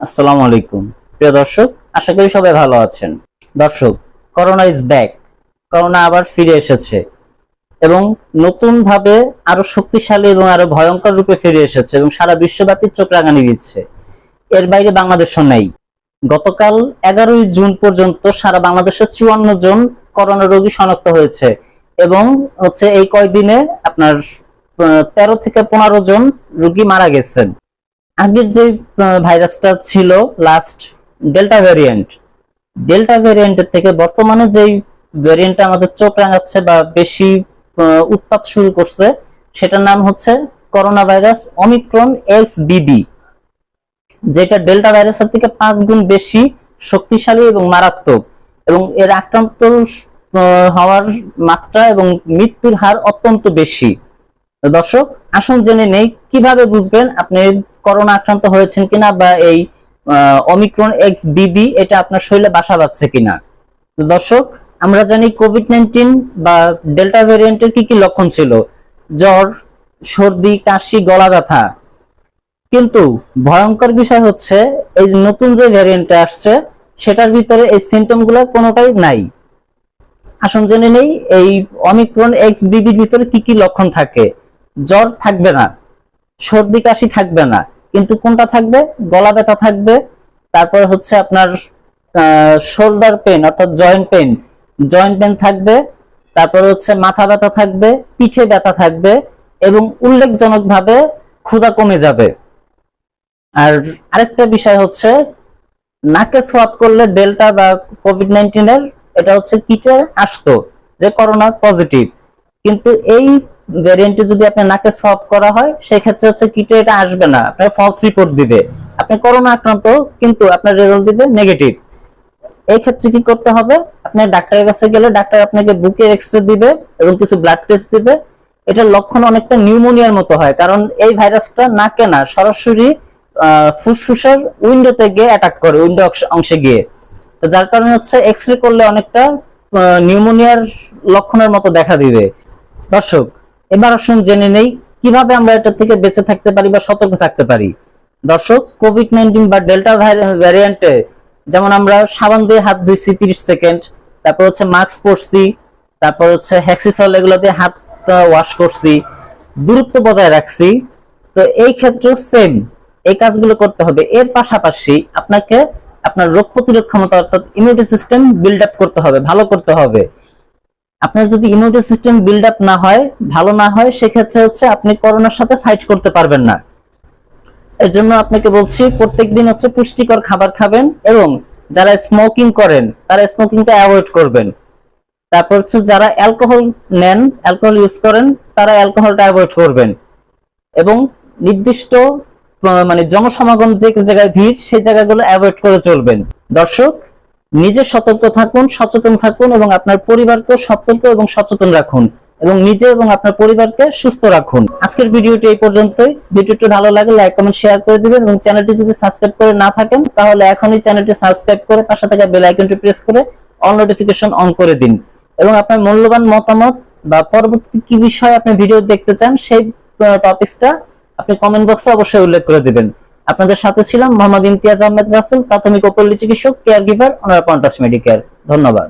আসসালামু আলাইকুম। প্রিয় দর্শক, আশা করি সবাই ভালো আছেন। দর্শক, করোনা ইজ ব্যাক করোনা আবার ফিরে এসেছে। এবং নতুন ভাবে আরও শক্তিশালী এবং আরও ভয়ঙ্কর রূপে ফিরে এসেছে এবং সারা বিশ্বব্যাপী চোখ রাঙানি দিচ্ছে। এর বাইরে বাংলাদেশও নেই। গতকাল এগারোই জুন পর্যন্ত সারা বাংলাদেশে চুয়ান্ন জন করোনা রোগী শনাক্ত হয়েছে এবং হচ্ছে এই কয়দিনে আপনার তেরো থেকে পনেরো জন রোগী মারা গেছেন। আগের যে ভাইরাসটা ছিল লাস্ট ডেল্টা ভ্যারিয়েন্ট ডেল্টা ভ্যারিয়েন্টের থেকে বর্তমানে যেই ভ্যারিয়েন্টটা আমাদের চোখ রাঙাচ্ছে বা বেশি উৎপাত শুরু করছে, সেটার নাম হচ্ছে করোনা ভাইরাস অমিক্রন এক্স বিবি যেটা ডেল্টা ভাইরাসের থেকে পাঁচ গুণ বেশি শক্তিশালী এবং মারাত্মক এবং এর আক্রান্ত হওয়ার মাত্রা এবং মৃত্যুর হার অত্যন্ত বেশি। দর্শক, আসুন জেনে নেই, কীভাবে বুঝবেন আপনি করোনা আক্রান্ত হয়েছেন কিনা বা এই অমিক্রন এক্স বিবি এটা আপনার শরীরে বাসা বাঁধছে কিনা? দর্শক, আমরা জানি কোভিড নাইন্টিন বা ডেল্টা ভ্যারিয়েন্টের কি কি লক্ষণ ছিল? জ্বর, সর্দি, কাশি, গলা ব্যথা। কিন্তু ভয়ঙ্কর বিষয় হচ্ছে, এই নতুন যে ভ্যারিয়েন্টটা আসছে, সেটার ভিতরে এই সিমটমগুলো কোনোটাই নাই। আসুন জেনে নেই, এই অমিক্রন এক্স বিবির ভিতরে কি কি লক্ষণ থাকে? জ্বর থাকবে না। সর্দি কাশি থাকবে না। কিন্তু কোনটা থাকবে? গলা ব্যথা থাকবে, তারপর হচ্ছে আপনার শোল্ডার পেন অর্থাৎ জয়েন্ট পেন জয়েন্ট পেন থাকবে, তারপর হচ্ছে মাথা ব্যথা থাকবে, পিঠে ব্যথা থাকবে এবং উল্লেখজনকভাবে ক্ষুধা কমে যাবে। আর আরেকটা বিষয় হচ্ছে, নাকে সোয়াব করলে ডেল্টা বা কোভিড নাইন্টিনের এটা হচ্ছে কিটে আসতো যে করোনা পজিটিভ কিন্তু এই ভ্যারিয়েন্টে যদি আপনার নাকে সোয়াব করা হয়, সেক্ষেত্রে হচ্ছে কিটে এটা আসবে না। আপনার ফলস রিপোর্ট দিবে। আপনি করোনা আক্রান্ত, কিন্তু আপনার রেজাল্ট দিবে নেগেটিভ এই ক্ষেত্রে কি করতে হবে? আপনার ডাক্তারের কাছে গেলে ডাক্তার আপনাকে বুকের এক্সরে দিবে এবং কিছু ব্লাড টেস্ট দিবে। এটার লক্ষণ অনেকটা নিউমোনিয়ার মতো হয়, কারণ এই ভাইরাসটা নাকে না, সরাসরি ফুসফুসের উইন্ডোতে গিয়ে অ্যাটাক করে উইন্ডো অংশে গিয়ে। তো যার কারণে হচ্ছে এক্সরে করলে অনেকটা নিউমোনিয়ার লক্ষণের মতো দেখা দিবে। দর্শক এবার আসুন জেনে নেই কীভাবে আমরা এটা থেকে বেঁচে থাকতে পারি বা সতর্ক থাকতে পারি। দর্শক কোভিড নাইন্টিন বা ডেল্টা ভ্যারিয়েন্টে যেমন আমরা সাবান দিয়ে হাত ধুইছি তিরিশ সেকেন্ড, তারপর হচ্ছে মাস্ক পরছি, তারপর হচ্ছে হ্যাক্সিসল এগুলো দিয়ে হাত ওয়াশ করছি, দূরত্ব বজায় রাখছি, তো এই ক্ষেত্রেও সেম এই কাজগুলো করতে হবে। এর পাশাপাশি আপনাকে আপনার রোগ প্রতিরোধ ক্ষমতা অর্থাৎ ইমিউনিটি সিস্টেম বিল্ড আপ করতে হবে, ভালো করতে হবে। আপনার যদি ইমিউনিটি সিস্টেম বিল্ড আপ না হয়, ভালো না হয়, সেক্ষেত্রে হচ্ছে আপনি করোনার সাথে ফাইট করতে পারবেন না। এর জন্য আপনাকে বলছি, প্রত্যেকদিন হচ্ছে পুষ্টিকর খাবার খাবেন এবং যারা স্মোকিং করেন, তারা স্মোকিংটা অ্যাভয়েড করবেন। তারপর হচ্ছে যারা অ্যালকোহল নেন অ্যালকোহল ইউজ করেন, তারা অ্যালকোহলটা অ্যাভয়েড করবেন। এবং নির্দিষ্ট মানে জনসমাগম যে জায়গায় ভিড়, সেই জায়গাগুলো অ্যাভয়েড করে চলবেন। দর্শক নিজে সতর্ক থাকুন, সচেতন থাকুন এবং আপনার পরিবারকে সতর্ক এবং সচেতন রাখুন এবং নিজে এবং আপনার পরিবারকে সুস্থ রাখুন। আজকের ভিডিওটি এই পর্যন্তই। ভিডিওটি ভালো লাগলে লাইক কমেন্ট শেয়ার করে দিবেন এবং চ্যানেলটি যদি সাবস্ক্রাইব করে না থাকেন, তাহলে এখনই চ্যানেলটি সাবস্ক্রাইব করে পাশে থাকা বেল আইকনটি প্রেস করে অল নোটিফিকেশন অন করে দিন। এবং আপনার মূল্যবান মতামত বা পরবর্তী কি বিষয়ে আপনি ভিডিও দেখতে চান, সেই টপিকসটা আপনি কমেন্ট বক্সে অবশ্যই উল্লেখ করে দিবেন। আপনাদের সাথে ছিলাম মোহাম্মদ ইমতিয়াজ আহমেদ রাসেল, প্রাথমিক ও পল্লী চিকিৎসক কেয়ার গিভার অনার পন্টাস মেডিকেয়ার ধন্যবাদ।